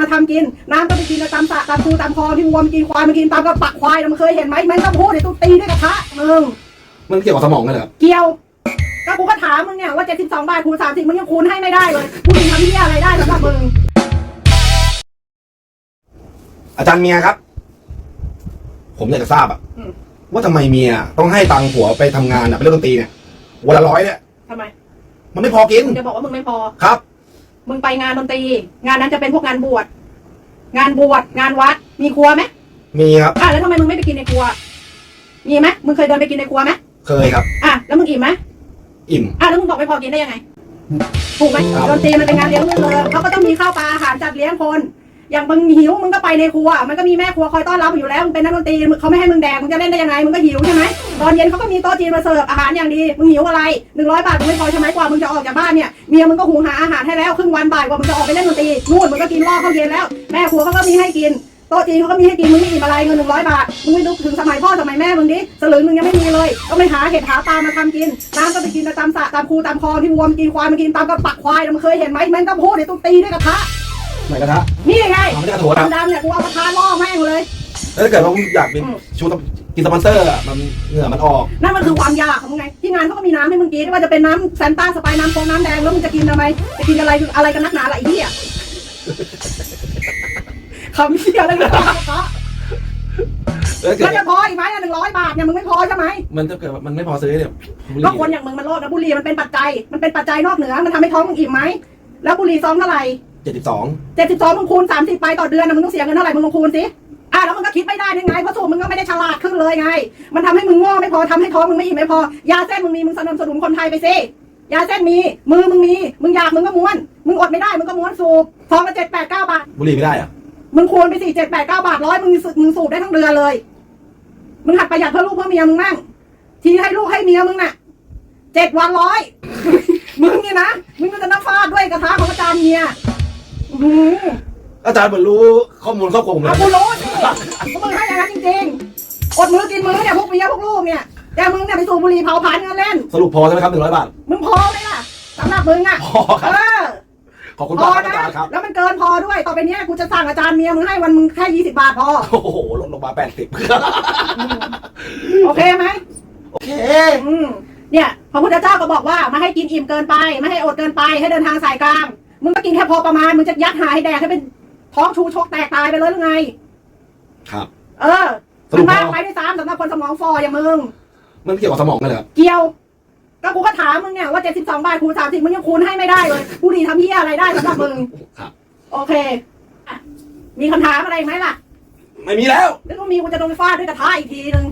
มาทำกิน น้ำก็ไปกินตามสระตามคูตามคลองที่วัวมันกินควายมันกินตามกระปักควายนะมึงเคยเห็นไหมแม่งต้องพูดเดี๋ยวกูตีด้วยกระทะมึงมันเกี่ยวกับสมองกันเหรอครับเกี่ยวก็กูก็ถามมึงเนี่ยว่า 72 บาทคูณ30มึงยังคูณให้ไม่ได้เลยกูจะทำเหี้ยอะไรได้สำหรับมึงอาจารย์เมียครับ ผมอยากจะทราบอะอืมว่าทำไมเมียต้องให้ตังค์ผัวไปทำงานอะไปเล่นดนตรีเนี่ยวันละร้อยเนี่ยทำไม มันไม่พอกิน มึงจะบอกว่ามึงไม่พอ ครับ มึงไปงานดนตรี งานนั้นจะเป็นพวกงานบวช งานบวช งานวัด มีครัวไหมมีครับ อะแล้วทำไมมึงไม่ไปกินในครัว มีไหมมึงเคยเดินไปกินในครัวไหมเคยครับ อะแล้วมึงอิ่มไหมอิ่ม อะแล้วมึงบอกไม่พอกินได้ยังไง ถูกไหมครับดนตรีมันเป็นงานเลี้ยงเริงเขาก็ต้องมีข้าวปลาอาหารจัดเลี้ยงคน อย่างมึงหิวมึงก็ไปในครัว มันก็มีแม่ครัวคอยต้อนรับอยู่แล้วมึงเป็นนักดนตรีมึงเขาไม่ให้มึงแดกมึงจะเล่นได้ยังไงมึงก็หิวใช่ไหมตอนเย็นเขาก็มีโต๊ะจีนมาเสิร์ฟอาหารอย่างดีมึงหิวอะไรหนึ่งร้อยบาทมึงไม่พอใช่ไหมกว่ามึงจะออกจากบ้านเนี่ยเมียมึงก็หุงหาอาหารให้แล้วครึ่งวันบ่ายกว่ามึงจะออกไปเล่นดนตรีนู่นมึงก็กินล่อข้าวเย็นแล้วแม่ครัวเขาก็มีให้กินโต๊ะจีนเขาก็มีให้กินมึงไม่อิ่มอะไรเงินหนึ่งร้อยบาทมึงไม่รู้ถึงสมัยพ่อสมัยแม่มึงดิสลึงมึงยังไม่มีเลยต้องไปหาเห็ดหาปลามาทำกินน้ำก็ไปกินตามสระตามคูตามคลองที่วัวมันกินควายมันกินตามกระปักควายมึงเคยเห็นไหมแม่งต้องพูดเดี๋ยวต้องตีด้วยกระทะ ไหนกระทะ นี่ไงเอาไม่ได้กระโถนครับ ดำๆเนี่ยกูเอากระทะล่อแม่งเลย แล้วถ้าเกิดว่าผมอยากเป็นอืมชูกินสปอนเซอร์อะมันเหงื่อมันออก นั่นมันคือความอยากของมึงไง ที่งานเขาก็มีน้ำให้มึงกินไม่ว่าจะเป็นน้ำแซนต้าสไปร์น้ำโค้งน้ำแดงแล้วมึงจะกินทำไมจะกินอะไรอะไรกันนักหนาล่ะไอ้เหี้ยคำเหี้ยอะไรกันกระทะแล้วถ้าเกิมัดนจะพออีกไหมหนึ่งร้อยบาทเนี่ยมึงไม่พอใช่ไหมมันถ้าเกิดว่ามันไม่พอซื้อเนี่ยบุหก็รี่คนอย่างมึงมันโลภนะบุหรี่มันเป็นปัจจัย มันเป็นปัจจัยนอกเหนือ มันทำให้ท้องมึงอิ่มไหมแล้วบุหรี่ซองเท่าไหร่ เจ็ดสิบสองเจ็ดสิบสองมึงคูณสามสิบไปต่อเดือนนะมึงต้องเสียเงินเท่าไหร่มึงลองคูณสิอะแล้วมึงก็คิดไม่ได้ยังไงเพราะสูตรมึงก็ไม่ได้ฉลาดขึ้นเลยไง มันทำให้มึงโง่ไม่พอทำให้ท้องมึงไม่อิ่มไม่พอยาเส้นมึงมีมึงสนับสนุนคนไทยไปสิยาเส้นมีมือมึงมีมึงอยากมึงก็ม้วน มึงอดไม่ได้มึงก็ม้วนสูบซองละเจ็ดแปดเก้าบาทบุหรี่ไม่ได้อะมึงคูณไปสี่เจ็ดแปดเก้าบาทร้อยมึงมึงสูบได้ทั้งเดือนเลย มึงหัดประหยัดเพื่อลูกเพื่อเมียมึงมั่งทีให้ลูกให้เมียมึงน่ะเจ็ดวันร้อยมึงเนี่ยนะมึงก็จะน้ำฟาดด้วยกระทะของอาจารย์เมีย อื้อหืออาจารย์เหมือนรู้ข้อมูลครอบครัวผมเลเอายกูรู้สิเพราะมึงให้อย่างนั้นจริงๆอดมือกินมือเนี่ยพวกเมียพวกลูกเนี่ยแต่มึงเนี่ยไปสูบบุหรี่เผาผลาญเงินเล่น สรุปพอใช่ไหมครับหนึ่งร้อยบาท มึงพอไหมล่ะสำหรับมึงอะพอคเอรับอขอบคุณพมาอกครับนะอาจารย์ครับ แล้วมันเกินพอด้วยต่อไปเนี้ยกูจะสั่งอาจารย์เมียมึงให้วันมึงแค่ยี่สิบบาทพอ โอ้โหลดลงมาแปดสิบโอเคไหมโอเค อืมเนี่ยพระพุทธเจ้าก็บอกว่าไม่ให้กินอิ่มเกินไป ไม่ให้อดเกินไปให้เดินทางสายกลาง มึงก็กินแค่พอประมาณ มึงจะยัดหาให้แดกให้เป็นท้องชูชกแตกตายไปเลยหรือไง ครับ เออสรุมันปมากพอไปด้วยซ้ำสำหรับคนสมองฟออย่างมึง มันเกี่ยวกับสมองกันเหรอครับเกี่ยวก็กูก็ถามมึงเนี่ยว่า72บาทคูณ30มึงยังคูณให้ไม่ได้เลยกูดีทำเหี้ยอะไรได้สำหรับมึง ครับ โอเคอะมีคำถามอะไรไหมล่ะ ไม่มีแล้วหรือว่ามีกูจะโดนฟาดด้วยกระทะอีกทีนึง